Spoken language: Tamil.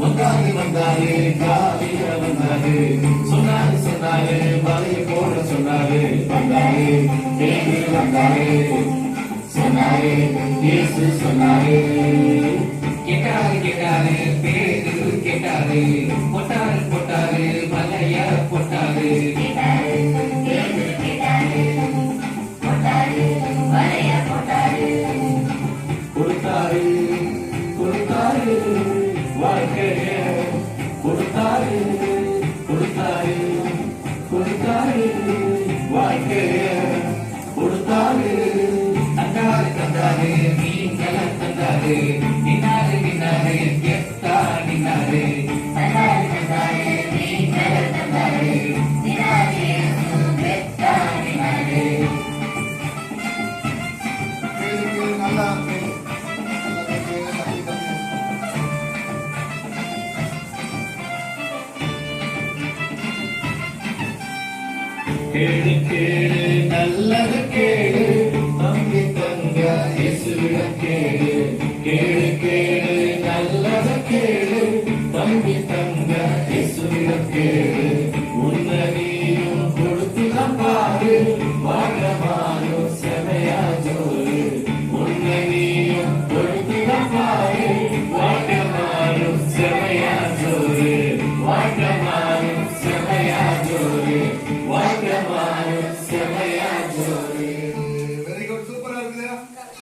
வந்தாரு வந்தாரு காவிய வந்தாரு. சொன்னாரு சொன்னாரு மலையை போட சொன்னாரு. வந்தாரு பேரு வந்தாரு. சொன்னாரு இயேசு சொன்னாரு. கேட்டாரு கேட்டாரு பேரு கேட்டாரு. பொட்டாரு பொட்டாரு மலைய பொட்டாரு. வாழ்க்கைய கேடு கேடு நல்லது கேடு. நம்பி தந்த இயேசுவிடம் கேடு. கேடு கேடு நல்லது கேடு. நம்பி தந்த இயேசுவிடம் கேடு. உன்னதியும் கொடுத்துதான் பாரு வாழமானோ செமையா ஜோரு உன்னதியும் கொடுத்துதான் பாரு வாழமானோ செமையா ஜோரு வாழ